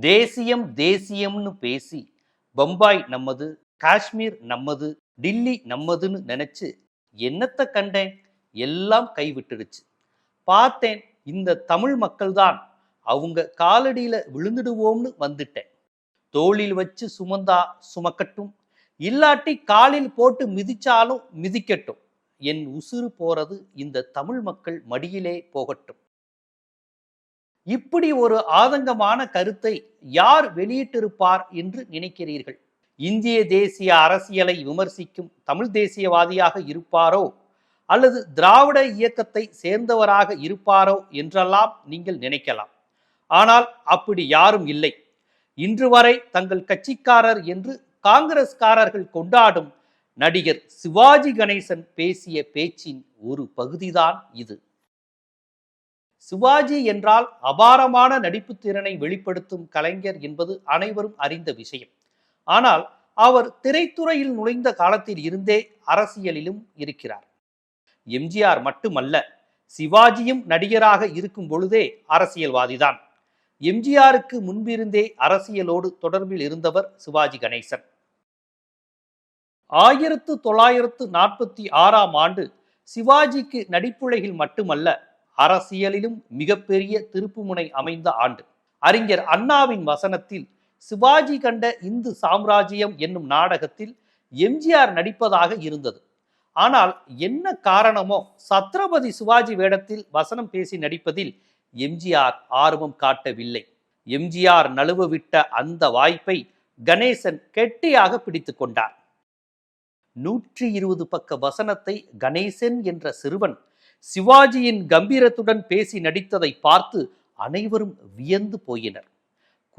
தேசியம் தேசியம்னு பேசி பம்பாய் நம்மது காஷ்மீர் நம்மது டில்லி நம்மதுன்னு நினைச்சு என்னத்தை கண்டேன்? எல்லாம் கைவிட்டுடுச்சு. பார்த்தேன் இந்த தமிழ் மக்கள்தான் அவங்க காலடியில விழுந்துடுவோம்னு வந்துட்டேன். தோளில் வச்சு சுமந்தா சுமக்கட்டும் இல்லாட்டி காலில் போட்டு மிதிச்சாலும் மிதிக்கட்டும். என் உசுறு போறது இந்த தமிழ் மக்கள் மடியிலே போகட்டும். இப்படி ஒரு ஆதங்கமான கருத்தை யார் வெளியிட்டிருப்பார் என்று நினைக்கிறீர்கள்? இந்திய தேசிய அரசியலை விமர்சிக்கும் தமிழ் தேசியவாதியாக இருப்பாரோ? அல்லது திராவிட இயக்கத்தை சேர்ந்தவராக இருப்பாரோ என்றெல்லாம் நீங்கள் நினைக்கலாம். ஆனால் அப்படி யாரும் இல்லை. இன்று வரை தங்கள் கட்சிக்காரர் என்று காங்கிரஸ்காரர்கள் கொண்டாடும் நடிகர் சிவாஜி கணேசன் பேசிய பேச்சின் ஒரு பகுதிதான் இது. சிவாஜி என்றால் அபாரமான நடிப்பு திறனை வெளிப்படுத்தும் கலைஞர் என்பது அனைவரும் அறிந்த விஷயம். ஆனால் அவர் திரைத்துறையில் நுழைந்த காலத்தில் இருந்தே அரசியலிலும் இருக்கிறார். எம்ஜிஆர் மட்டுமல்ல சிவாஜியும் நடிகராக இருக்கும் பொழுதே அரசியல்வாதிதான். எம்ஜிஆருக்கு முன்பிருந்தே அரசியலோடு தொடர்பில் இருந்தவர் சிவாஜி கணேசன். ஆயிரத்து தொள்ளாயிரத்து நாற்பத்தி ஆறாம் ஆண்டு சிவாஜிக்கு நடிப்புலகில் மட்டுமல்ல அரசியலிலும் மிகப்பெரிய திருப்புமுனை அமைந்த ஆண்டு. அறிஞர் அண்ணாவின் வசனத்தில் சிவாஜி கண்ட இந்து சாம்ராஜ்யம் என்னும் நாடகத்தில் எம்ஜிஆர் நடிப்பதாக இருந்தது. ஆனால் என்ன காரணமோ சத்ரபதி சிவாஜி வேடத்தில் வசனம் பேசி நடிப்பதில் எம்ஜிஆர் ஆர்வம் காட்டவில்லை. எம்ஜிஆர் நழுவ விட்ட அந்த வாய்ப்பை கணேசன் கெட்டியாக பிடித்து கொண்டார். நூற்றி இருபது பக்க வசனத்தை கணேசன் என்ற சிறுவன் சிவாஜியின் கம்பீரத்துடன் பேசி நடித்ததை பார்த்து அனைவரும் வியந்து போயினர்.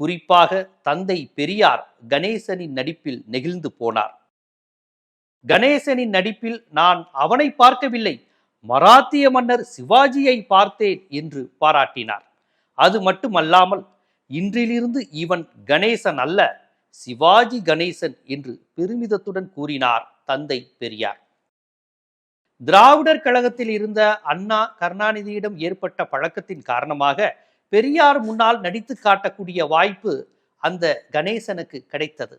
குறிப்பாக தந்தை பெரியார் கணேசனின் நடிப்பில் நெகிழ்ந்து போனார். கணேசனின் நடிப்பில் நான் அவனை பார்க்கவில்லை மராத்திய மன்னர் சிவாஜியை பார்த்தேன் என்று பாராட்டினார். அது மட்டுமல்லாமல் இன்றிலிருந்து இவன் கணேசன் அல்ல சிவாஜி கணேசன் என்று பெருமிதத்துடன் கூறினார் தந்தை பெரியார். திராவிடர் கழகத்தில் இருந்த அண்ணா கருணாநிதியிடம் ஏற்பட்ட பழக்கத்தின் காரணமாக பெரியார் முன்னால் நடித்து காட்டக்கூடிய வாய்ப்பு அந்த கணேசனுக்கு கிடைத்தது.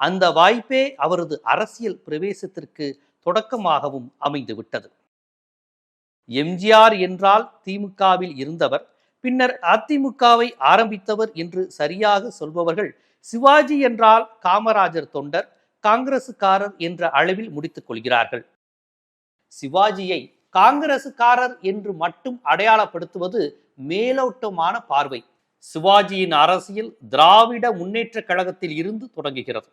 அந்த வாய்ப்பே அவரது அரசியல் பிரவேசத்திற்கு தொடக்கமாகவும் அமைந்துவிட்டது எம்ஜிஆர் என்றால் திமுகவில் இருந்தவர் பின்னர் அதிமுகவை ஆரம்பித்தவர் என்று சரியாக சொல்பவர்கள் சிவாஜி என்றால் காமராஜர் தொண்டர் காங்கிரசுக்காரர் என்ற அளவில் முடித்துக் கொள்கிறார்கள். சிவாஜியை காங்கிரசுக்காரர் என்று மட்டும் அடையாளப்படுத்துவது மேலோட்டமான பார்வை. சிவாஜியின் அரசியல் திராவிட முன்னேற்ற கழகத்தில் இருந்து தொடங்குகிறது.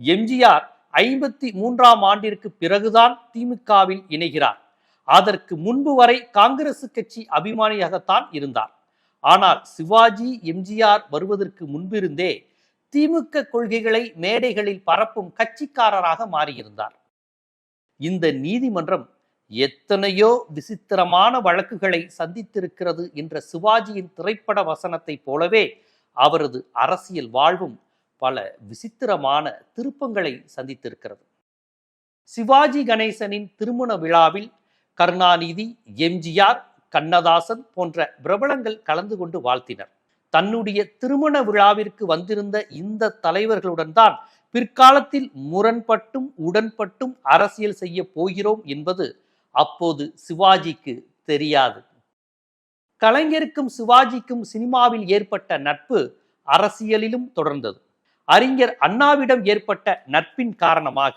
எம்ஜிஆர் ஐம்பத்தி மூன்றாம் ஆண்டிற்கு பிறகுதான் திமுகவில் இணைகிறார். அதற்கு முன்பு வரை காங்கிரஸ் கட்சி அபிமானியாகத்தான் இருந்தார். ஆனால் சிவாஜி எம்ஜிஆர் வருவதற்கு முன்பிருந்தே திமுக கொள்கைகளை மேடைகளில் பரப்பும் கட்சிக்காரராக மாறியிருந்தார். இந்த நீதிமன்றம் எத்தனையோ விசித்திரமான வழக்குகளை சந்தித்திருக்கிறது என்ற சிவாஜியின் திரைப்பட வசனத்தைப் போலவே அவரது அரசியல் வாழ்வும் பல விசித்திரமான திருப்பங்களை சந்தித்திருக்கிறது. சிவாஜி கணேசனின் திருமண விழாவில் கருணாநிதி எம்ஜிஆர் கண்ணதாசன் போன்ற பிரபலங்கள் கலந்து கொண்டு வாழ்த்தினர். தன்னுடைய திருமண விழாவிற்கு வந்திருந்த இந்த தலைவர்களுடன் தான் பிற்காலத்தில் முரண்பட்டும் உடன்பட்டும் அரசியல் செய்ய போகிறோம் என்பது அப்போது சிவாஜிக்கு தெரியாது. கலைஞருக்கும் சிவாஜிக்கும் சினிமாவில் ஏற்பட்ட நட்பு அரசியலிலும் தொடர்ந்தது. அறிஞர் அண்ணாவிடம் ஏற்பட்ட நட்பின் காரணமாக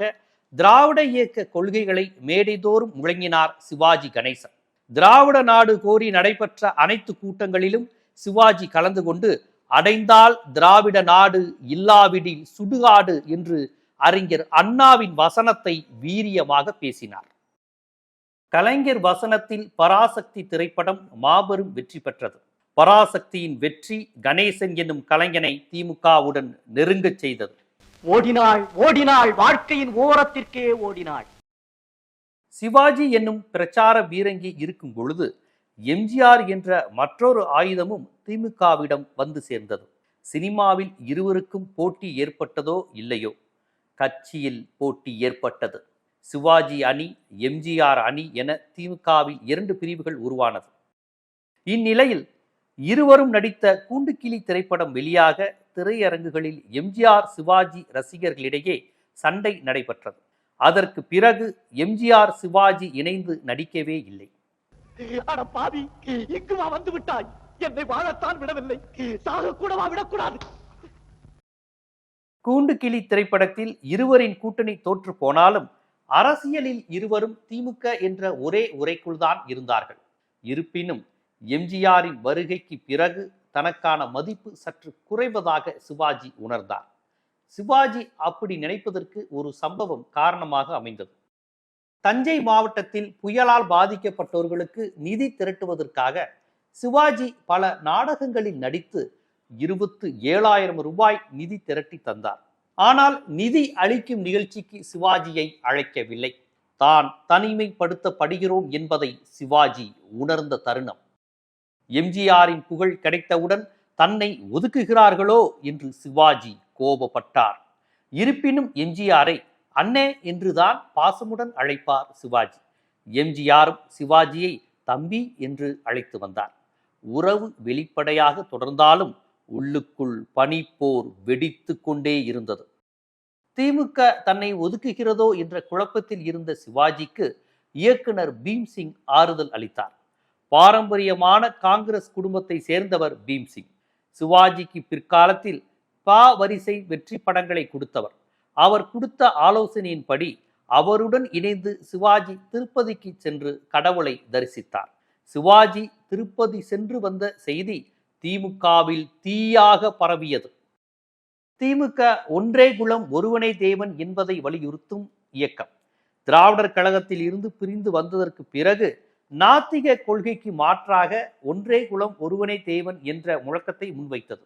திராவிட இயக்க கொள்கைகளை மேடைதோறும் முழங்கினார் சிவாஜி கணேசன். திராவிட நாடு கோரி நடைபெற்ற அனைத்து கூட்டங்களிலும் சிவாஜி கலந்து கொண்டு அடைந்தால் திராவிட நாடு இல்லாவிடில் சுடுகாடு என்று அறிஞர் அண்ணாவின் வசனத்தை வீரியமாக பேசினார். கலைஞர் வசனத்தில் பராசக்தி திரைப்படம் மாபெரும் வெற்றி பெற்றது. பராசக்தியின் வெற்றி கணேசன் என்னும் கலைஞனை திமுகவுடன் நெருங்கச் செய்தது. ஓடினாள் ஓடினாள் வாழ்க்கையின் ஓரத்திற்கே ஓடினாள். சிவாஜி என்னும் பிரச்சார பீரங்கி இருக்கும் பொழுது எம்ஜிஆர் என்ற மற்றொரு ஆயுதமும் திமுகவிடம் வந்து சேர்ந்தது. சினிமாவில் இருவருக்கும் போட்டி ஏற்பட்டதோ இல்லையோ? கட்சியில் போட்டி ஏற்பட்டது. சிவாஜி அணி எம்ஜிஆர் அணி என திமுகவில் இரண்டு பிரிவுகள் உருவானது. இந்நிலையில் இருவரும் நடித்த கூண்டுக்கிளி திரைப்படம் வெளியாக திரையரங்குகளில் எம்ஜிஆர் சிவாஜி ரசிகர்களிடையே சண்டை நடைபெற்றது. அதற்கு பிறகு எம்ஜிஆர் சிவாஜி இணைந்து நடிக்கவே இல்லை. அட பாவி இங்குமா வந்து விட்டாய்? என்னை வாழத்தான் விடவில்லை. சாக கூடவா விடக்கூடாது? கூண்டுக்கிளி திரைப்படத்தில் இருவரின் கூட்டணி தோற்று போனாலும் அரசியலில் இருவரும் திமுக என்ற ஒரே உரைக்குள் தான் இருந்தார்கள். இருப்பினும் எம்ஜிஆரின் வருகைக்கு பிறகு தனக்கான மதிப்பு சற்று குறைவதாக சிவாஜி உணர்ந்தார். சிவாஜி அப்படி நினைப்பதற்கு ஒரு சம்பவம் காரணமாக அமைந்தது. தஞ்சை மாவட்டத்தில் புயலால் பாதிக்கப்பட்டோர்களுக்கு நிதி திரட்டுவதற்காக சிவாஜி பல நாடகங்களில் நடித்து இருபத்து ஏழாயிரம் ரூபாய் நிதி திரட்டி தந்தார். ஆனால் நிதி அளிக்கும் நிகழ்ச்சிக்கு சிவாஜியை அழைக்கவில்லை. தான் தனிமைப்படுத்தப்படுகிறோம் என்பதை சிவாஜி உணர்ந்த தருணம். எம்ஜிஆரின் புகழ் கிடைத்தவுடன் தன்னை ஒதுக்குகிறார்களோ என்று சிவாஜி கோபப்பட்டார். இருப்பினும் எம்ஜிஆரை அண்ணே என்றுதான் பாசமுடன் அழைப்பார் சிவாஜி. எம்ஜிஆரும் சிவாஜியை தம்பி என்று அழைத்து வந்தார். உறவு வெளிப்படையாக தொடர்ந்தாலும் உள்ளுக்குள் பனிப்போர் வெடித்து கொண்டே இருந்தது. திமுக தன்னை ஒதுக்குகிறதோ என்ற குழப்பத்தில் இருந்த சிவாஜிக்கு இயக்குனர் பீம்சிங் ஆறுதல் அளித்தார். பாரம்பரியமான காங்கிரஸ் குடும்பத்தை சேர்ந்தவர் பீம்சிங். சிவாஜிக்கு பிற்காலத்தில் பா வரிசை வெற்றி படங்களை கொடுத்தவர். அவர் கொடுத்த ஆலோசனையின்படி அவருடன் இணைந்து சிவாஜி திருப்பதிக்கு சென்று கடவுளை தரிசித்தார். சிவாஜி திருப்பதி சென்று வந்த செய்தி திமுகவில் தீயாக பரவியது. திமுக ஒன்றே குலம் ஒருவனே தேவன் என்பதை வலியுறுத்தும் இயக்கம். திராவிடர் கழகத்தில் இருந்து பிரிந்து வந்ததற்கு பிறகு நாத்திக கொள்கைக்கு மாற்றாக ஒன்றே குலம் ஒருவனே தேவன் என்ற முழக்கத்தை முன்வைத்தது.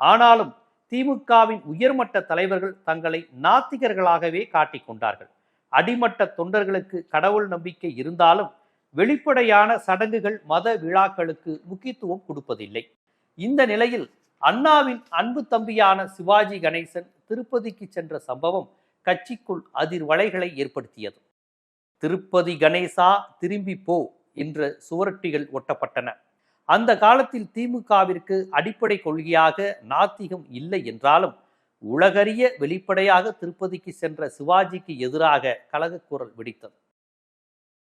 ஆனாலும் திமுகவின் உயர்மட்ட தலைவர்கள் தங்களை நாத்திகர்களாகவே காட்டிக்கொண்டார்கள் அடிமட்ட தொண்டர்களுக்கு கடவுள் நம்பிக்கை இருந்தாலும் வெளிப்படையான சடங்குகள் மத விழாக்களுக்கு முக்கியத்துவம் கொடுப்பதில்லை. இந்த நிலையில் அண்ணாவின் அன்பு தம்பியான சிவாஜி கணேசன் திருப்பதிக்கு சென்ற சம்பவம் கட்சிக்குள் அதிர்வலைகளை ஏற்படுத்தியது. திருப்பதி கணேசா திரும்பி போ என்ற சுவரொட்டிகள் ஒட்டப்பட்டன. அந்த காலத்தில் திமுகவிற்கு அடிப்படை கொள்கையாக நாத்திகம் இல்லை என்றாலும் உலகறிய வெளிப்படையாக திருப்பதிக்கு சென்ற சிவாஜிக்கு எதிராக கலகக்குரல் வெடித்தது.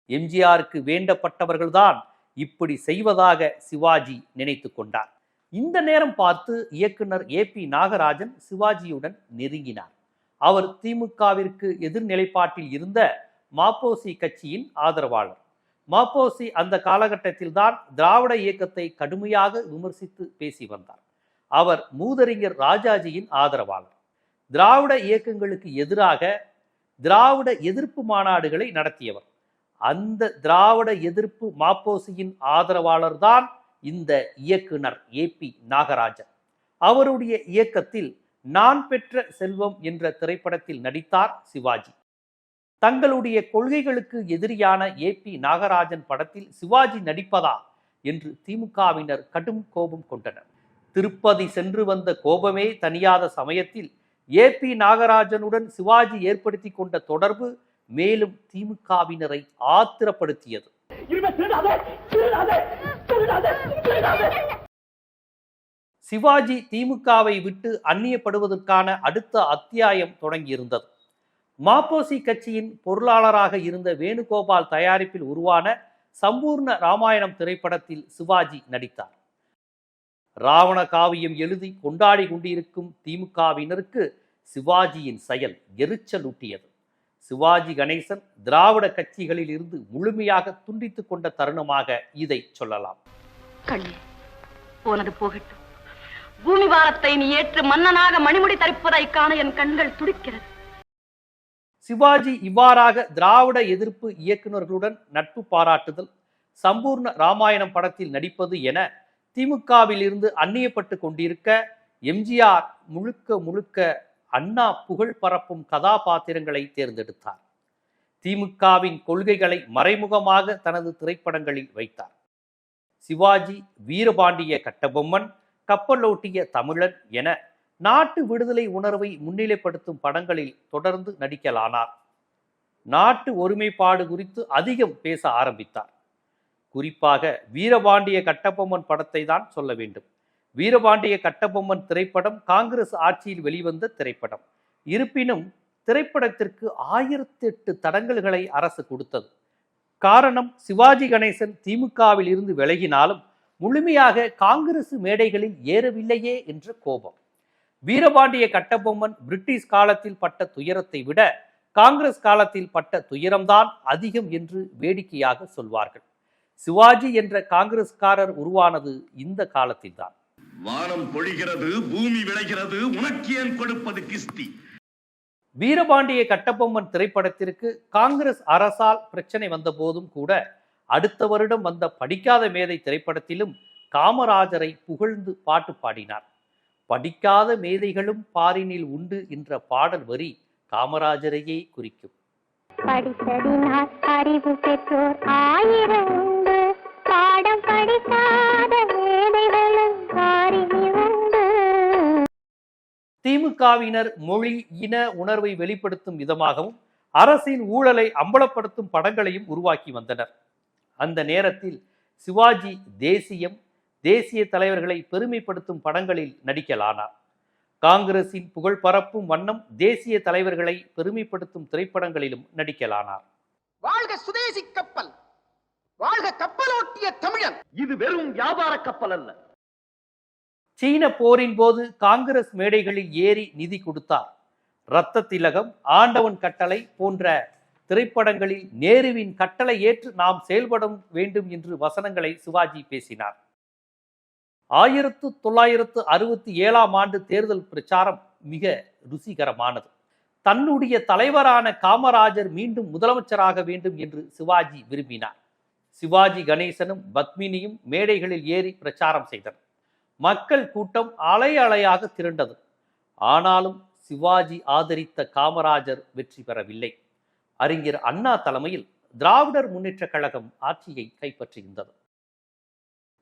எம்ஜிஆருக்கு வேண்டப்பட்டவர்கள்தான் இப்படி செய்வதாக சிவாஜி நினைத்து கொண்டார். இந்த நேரம் பார்த்து இயக்குனர் ஏ பி நாகராஜன் சிவாஜியுடன் நெருங்கினார். அவர் திமுகவிற்கு எதிர்நிலைப்பாட்டில் இருந்த மாப்போசி கட்சியின் ஆதரவாளர். மாப்போசி அந்த காலகட்டத்தில் தான் திராவிட இயக்கத்தை கடுமையாக விமர்சித்து பேசி வந்தார். அவர் மூதறிஞர் ராஜாஜியின் ஆதரவாளர். திராவிட இயக்கங்களுக்கு எதிராக திராவிட எதிர்ப்பு மாநாடுகளை நடத்தியவர். அந்த திராவிட எதிர்ப்பு மாப்போசியின் ஆதரவாளர் தான் இந்த இயக்குனர் ஏ பி நாகராஜன். அவருடைய இயக்கத்தில் நான் பெற்ற செல்வம் என்ற திரைப்படத்தில் நடித்தார் சிவாஜி. தங்களுடைய கொள்கைகளுக்கு எதிரியான ஏ பி நாகராஜன் படத்தில் சிவாஜி நடிப்பதா என்று திமுகவினர் கடும் கோபம் கொண்டனர். திருப்பதி சென்று வந்த கோபமே தனியாத சமயத்தில் ஏ பி நாகராஜனுடன் சிவாஜி ஏற்படுத்தி கொண்ட தொடர்பு மேலும் திமுகவினரை ஆத்திரப்படுத்தியது. சிவாஜி திமுகவை விட்டு அந்நியப்படுவதற்கான அடுத்த அத்தியாயம் தொடங்கியிருந்தது. மாப்போசி கட்சியின் பொருளாளராக இருந்த வேணுகோபால் தயாரிப்பில் உருவான சம்பூர்ண ராமாயணம் திரைப்படத்தில் சிவாஜி நடித்தார். ராவண காவியம் எழுதி கொண்டாடி கொண்டிருக்கும் திமுகவினருக்கு சிவாஜியின் செயல் எரிச்சலூட்டியது சிவாஜி கணேசன் திராவிட கட்சிகளில் இருந்து முழுமையாக துண்டித்துக் கொண்ட தருணமாக இதை சொல்லலாம். போனது போகட்டும். பூமி நீ ஏற்று மன்னனாக மணிமுடி தரிப்பதைக் காண என் கண்கள் துடிக்கிறது. சிவாஜி இவ்வாறாக திராவிட எதிர்ப்பு இயக்குநர்களுடன் நட்பு பாராட்டுதல் சம்பூர்ண ராமாயணம் படத்தில் நடிப்பது என திமுகவிலிருந்து அந்நியப்பட்டு கொண்டிருக்க எம்ஜிஆர் முழுக்க முழுக்க அண்ணா புகழ் பரப்பும் கதாபாத்திரங்களை தேர்ந்தெடுத்தார். திமுகவின் கொள்கைகளை மறைமுகமாக தனது திரைப்படங்களில் வைத்தார். சிவாஜி வீரபாண்டிய கட்டபொம்மன் கப்பலோட்டிய தமிழன் என நாட்டு விடுதலை உணர்வை முன்னிலைப்படுத்தும் படங்களில் தொடர்ந்து நடிக்கலானார். நாட்டு ஒருமைப்பாடு குறித்து அதிகம் பேச ஆரம்பித்தார். குறிப்பாக வீரபாண்டிய கட்டபொம்மன் படத்தை தான் சொல்ல வேண்டும். வீரபாண்டிய கட்டபொம்மன் திரைப்படம் காங்கிரஸ் ஆட்சியில் வெளிவந்த திரைப்படம். இருப்பினும் திரைப்படத்திற்கு ஆயிரத்தி எட்டு தடங்கல்களை அரசு கொடுத்தது. காரணம் சிவாஜி கணேசன் திமுகவில் இருந்து விலகினாலும் முழுமையாக காங்கிரஸ் மேடைகளில் ஏறவில்லையே என்ற கோபம். வீரபாண்டிய கட்டபொம்மன் பிரிட்டிஷ் காலத்தில் பட்ட துயரத்தை விட காங்கிரஸ் காலத்தில் பட்ட துயரம்தான் அதிகம் என்று வேடிக்கையாக சொல்வார்கள். சிவாஜி என்ற காங்கிரஸ்காரர் உருவானது இந்த காலத்தில்தான். வானம் பொழிகிறது பூமி விளைகிறது உனக்கு ஏன் கொடுப்பது கிஸ்தி? வீரபாண்டிய கட்டபொம்மன் திரைப்படத்திற்கு காங்கிரஸ் அரசால் பிரச்சனை வந்த போதும் கூட அடுத்த வருடம் வந்த படிக்காத மேதை திரைப்படத்திலும் காமராஜரை புகழ்ந்து பாட்டு பாடினார். படிக்காத மேதைகளும் பாரினில் உண்டு என்ற பாடல் வரி காமராஜரையே குறிக்கும். படித்ததினால் அறிவு பெற்றோர் ஆயிரம் உண்டு. பாடம் படிக்காத மேதைகளும் திமுகவினர் மொழி இன உணர்வை வெளிப்படுத்தும் விதமாகவும் அரசின் ஊழலை அம்பலப்படுத்தும் படங்களையும் உருவாக்கி வந்தனர். அந்த நேரத்தில் சிவாஜி தேசியம் தேசிய தலைவர்களை பெருமைப்படுத்தும் படங்களில் நடிக்கலானார் காங்கிரசின் புகழ் பரப்பும் வண்ணம் தேசிய தலைவர்களை பெருமைப்படுத்தும் திரைப்படங்களிலும் நடிக்கலானார் வாழ்க சுதேசி கப்பல் வாழ்க கப்பலோட்டிய தமிழன். இது வெறும் வியாபார கப்பல் அல்ல. சீன போரின் போது காங்கிரஸ் மேடைகளில் ஏறி நிதி கொடுத்தார். இரத்த திலகம் ஆண்டவன் கட்டளை போன்ற திரைப்படங்களில் நேருவின் கட்டளை ஏற்று நாம் செயல்பட வேண்டும் என்று வசனங்களை சிவாஜி பேசினார். ஆயிரத்து தொள்ளாயிரத்து அறுபத்தி ஏழாம் ஆண்டு தேர்தல் பிரச்சாரம் மிக ருசிகரமானது. தன்னுடைய தலைவரான காமராஜர் மீண்டும் முதலமைச்சராக வேண்டும் என்று சிவாஜி விரும்பினார். சிவாஜி கணேசனும் பத்மினியும் மேடைகளில் ஏறி பிரச்சாரம் செய்தனர். மக்கள் கூட்டம் அலை அலையாக திரண்டது. ஆனாலும் சிவாஜி ஆதரித்த காமராஜர் வெற்றி பெறவில்லை. அறிஞர் அண்ணா தலைமையில் திராவிடர் முன்னேற்றக் கழகம் ஆட்சியை கைப்பற்றியிருந்தது.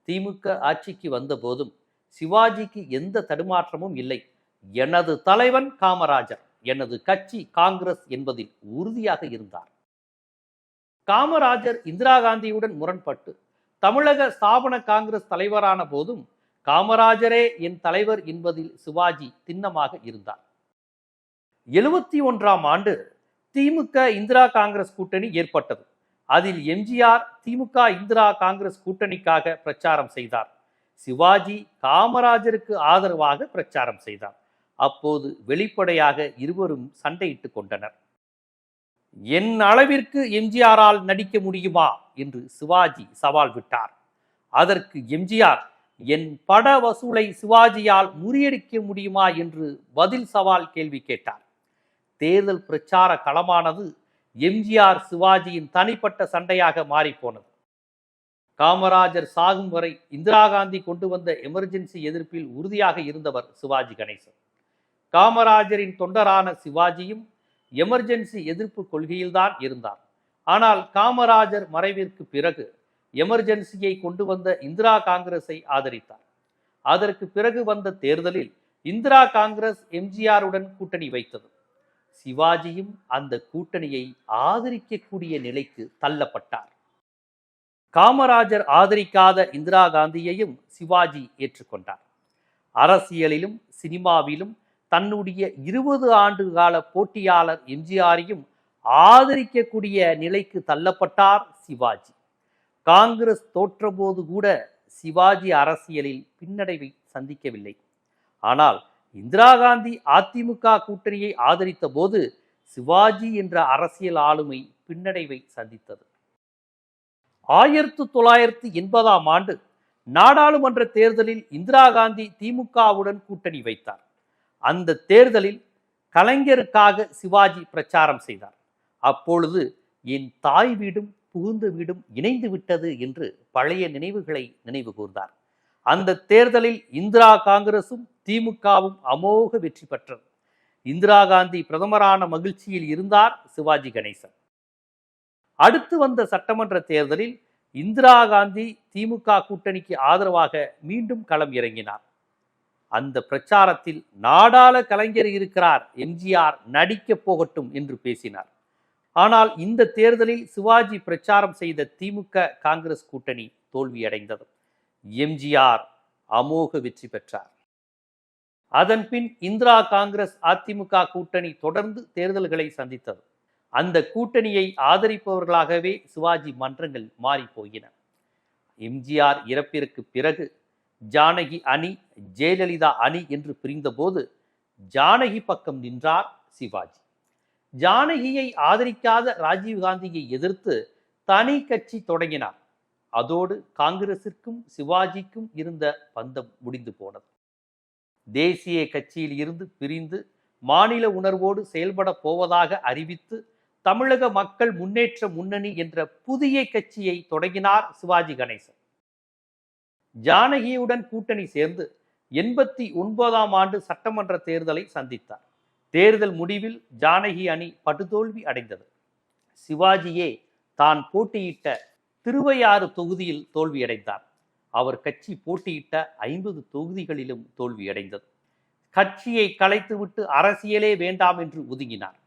திமுக ஆட்சிக்கு வந்த போதும் சிவாஜிக்கு எந்த தடுமாற்றமும் இல்லை. எனது தலைவன் காமராஜர் எனது கட்சி காங்கிரஸ் என்பதில் உறுதியாக இருந்தார். காமராஜர் இந்திரா காந்தியுடன் முரண்பட்டு தமிழக ஸ்தாபன காங்கிரஸ் தலைவரான போதும் காமராஜரே என் தலைவர் என்பதில் சிவாஜி திண்ணமாக இருந்தார். எழுபத்தி ஒன்றாம் ஆண்டு திமுக இந்திரா காங்கிரஸ் கூட்டணி ஏற்பட்டது. அதில் எம்ஜிஆர் திமுக இந்திரா காங்கிரஸ் கூட்டணிக்காக பிரச்சாரம் செய்தார். சிவாஜி காமராஜருக்கு ஆதரவாக பிரச்சாரம் செய்தார். அப்போது வெளிப்படையாக இருவரும் சண்டையிட்டுக் கொண்டனர். என் அளவிற்கு எம்ஜிஆரால் நடிக்க முடியுமா? என்று சிவாஜி சவால் விட்டார். அதற்கு எம்ஜிஆர் என் பட வசூலை சிவாஜியால் முறியடிக்க முடியுமா? என்று பதில் சவால் கேள்வி கேட்டார். தேர்தல் பிரச்சார களமானது எம்ஜிஆர் சிவாஜியின் தனிப்பட்ட சண்டையாக மாறிப்போனது. காமராஜர் சாகும் வரை இந்திரா காந்தி கொண்டு வந்த எமர்ஜென்சி எதிர்ப்பில் உறுதியாக இருந்தவர் சிவாஜி கணேசன். காமராஜரின் தொண்டரான சிவாஜியும் எமர்ஜென்சி எதிர்ப்பு கொள்கையில்தான் இருந்தார். ஆனால் காமராஜர் மறைவிற்கு பிறகு எமர்ஜென்சியை கொண்டு வந்த இந்திரா காங்கிரஸை ஆதரித்தார். அதற்கு பிறகு வந்த தேர்தலில் இந்திரா காங்கிரஸ் எம்ஜிஆருடன் கூட்டணி வைத்தது. சிவாஜியும் அந்த கூட்டணியை ஆதரிக்கக்கூடிய நிலைக்கு தள்ளப்பட்டார். காமராஜர் ஆதரிக்காத இந்திரா காந்தியையும் சிவாஜி ஏற்றுக்கொண்டார். அரசியலிலும் சினிமாவிலும் தன்னுடைய இருபது ஆண்டு கால போட்டியாளர் எம்ஜிஆரையும் ஆதரிக்கக்கூடிய நிலைக்கு தள்ளப்பட்டார் சிவாஜி. காங்கிரஸ் தோற்றபோது கூட சிவாஜி அரசியலில் பின்னடைவை சந்திக்கவில்லை. ஆனால் இந்திரா காந்தி அதிமுக கூட்டணியை ஆதரித்த போது சிவாஜி என்ற அரசியல் ஆளுமை பின்னடைவை சந்தித்தது. ஆயிரத்து தொள்ளாயிரத்து எண்பதாம் ஆண்டு நாடாளுமன்ற தேர்தலில் இந்திரா காந்தி திமுகவுடன் கூட்டணி வைத்தார். அந்த தேர்தலில் கலைஞருக்காக சிவாஜி பிரச்சாரம் செய்தார். அப்பொழுது என் தாய் வீடும் புகுந்த வீடும் இணைந்து விட்டது என்று பழைய நினைவுகளை நினைவு கூர்ந்தார். அந்த தேர்தலில் இந்திரா காங்கிரசும் திமுகவும் அமோக வெற்றி பெற்றது. இந்திரா காந்தி பிரதமரான மகிழ்ச்சியில் இருந்தார் சிவாஜி கணேசன். அடுத்து வந்த சட்டமன்ற தேர்தலில் இந்திரா காந்தி திமுக கூட்டணிக்கு ஆதரவாக மீண்டும் களம் இறங்கினார். அந்த பிரச்சாரத்தில் நாடாள கலைஞர் இருக்கிறார் எம்ஜிஆர் நடிக்கப் போகட்டும் என்று பேசினார். ஆனால் இந்த தேர்தலில் சிவாஜி பிரச்சாரம் செய்த திமுக காங்கிரஸ் கூட்டணி தோல்வியடைந்தது. எம்ஜிஆர் அமோக வெற்றி பெற்றார். அதன்பின் இந்திரா காங்கிரஸ் அதிமுக கூட்டணி தொடர்ந்து தேர்தல்களை சந்தித்தது. அந்த கூட்டணியை ஆதரிப்பவர்களாகவே சிவாஜி மன்றங்கள் மாறி போயின. எம்ஜிஆர் இறப்பிற்கு பிறகு ஜானகி அணி ஜெயலலிதா அணி என்று பிரிந்தபோது ஜானகி பக்கம் நின்றார் சிவாஜி. ஜானகியை ஆதரிக்காத ராஜீவ்காந்தியை எதிர்த்து தனி கட்சி தொடங்கினார். அதோடு காங்கிரசிற்கும் சிவாஜிக்கும் இருந்த பந்தம் முடிந்து போனது. தேசிய கட்சியில் இருந்து பிரிந்து மாநில உணர்வோடு செயல்பட போவதாக அறிவித்து தமிழக மக்கள் முன்னேற்ற முன்னணி என்ற புதிய கட்சியை தொடங்கினார் சிவாஜி கணேசன். ஜானகியுடன் கூட்டணி சேர்ந்து எண்பத்தி ஒன்பதாம் ஆண்டு சட்டமன்ற தேர்தலை சந்தித்தார். தேர்தல் முடிவில் ஜானகி அணி படுதோல்வி அடைந்தது. சிவாஜியே தான் போட்டியிட்ட திருவையாறு தொகுதியில் தோல்வியடைந்தார். அவர் கட்சி போட்டியிட்ட ஐம்பது தொகுதிகளிலும் தோல்வியடைந்தது. கட்சியை கலைத்துவிட்டு அரசியலே வேண்டாம் என்று ஒதுங்கினார்.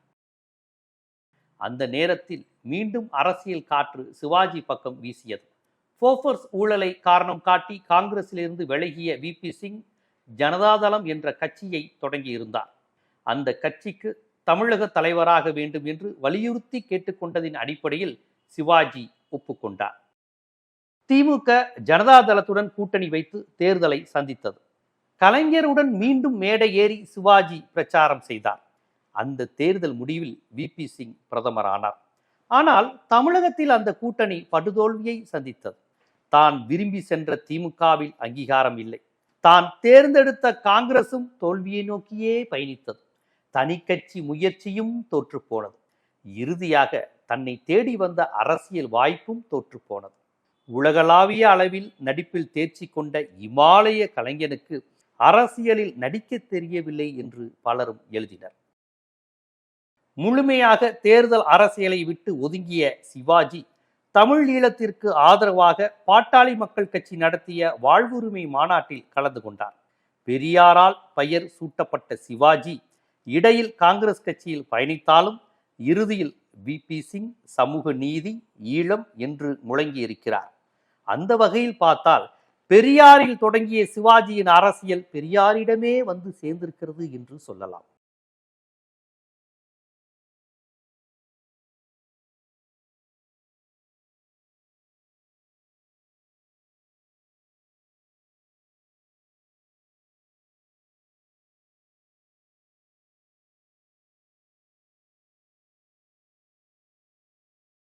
அந்த நேரத்தில் மீண்டும் அரசியல் காற்று சிவாஜி பக்கம் வீசியது. போஃபர்ஸ் ஊழலை காரணம் காட்டி காங்கிரசிலிருந்து விலகிய வி. பி. சிங் ஜனதாதளம் என்ற கட்சியை தொடங்கியிருந்தார். அந்த கட்சிக்கு தமிழக தலைவராக வேண்டும் என்று வலியுறுத்தி கேட்டுக்கொண்டதின் அடிப்படையில் சிவாஜி ஒப்புக்கொண்டார். திமுக ஜனதாதளத்துடன் கூட்டணி வைத்து தேர்தலை சந்தித்தது. கலைஞருடன் மீண்டும் மேடை ஏறி சிவாஜி பிரச்சாரம் செய்தார். அந்த தேர்தல் முடிவில் விபி சிங் பிரதமரானார். ஆனால் தமிழகத்தில் அந்த கூட்டணி படுதோல்வியை சந்தித்தது. தான் விரும்பி சென்ற திமுகவில் அங்கீகாரம் இல்லை. தான் தேர்ந்தெடுத்த காங்கிரசும் தோல்வியை நோக்கியே பயணித்தது. தனிக்கட்சி முயற்சியும் தோற்றுப்போனது. இறுதியாக தன்னை தேடி வந்த அரசியல் வாய்ப்பும் தோற்று போனது. உலகளாவிய அளவில் நடிப்பில் தேர்ச்சி கொண்ட இமாலய கலைஞனுக்கு அரசியலில் நடிக்க தெரியவில்லை என்று பலரும் எழுதினர். முழுமையாக தேர்தல் அரசியலை விட்டு ஒதுங்கிய சிவாஜி தமிழ் ஈழத்திற்கு ஆதரவாக பாட்டாளி மக்கள் கட்சி நடத்திய வாழ்வுரிமை மாநாட்டில் கலந்து கொண்டார். பெரியாரால் பெயர் சூட்டப்பட்ட சிவாஜி இடையில் காங்கிரஸ் கட்சியில் பயணித்தாலும் இறுதியில் விபி சிங் சமூக நீதி ஈழம் என்று முழங்கியிருக்கிறார். அந்த வகையில் பார்த்தால் பெரியாரில் தொடங்கிய சிவாஜியின் அரசியல் பெரியாரிடமே வந்து சேர்ந்திருக்கிறது என்று சொல்லலாம்.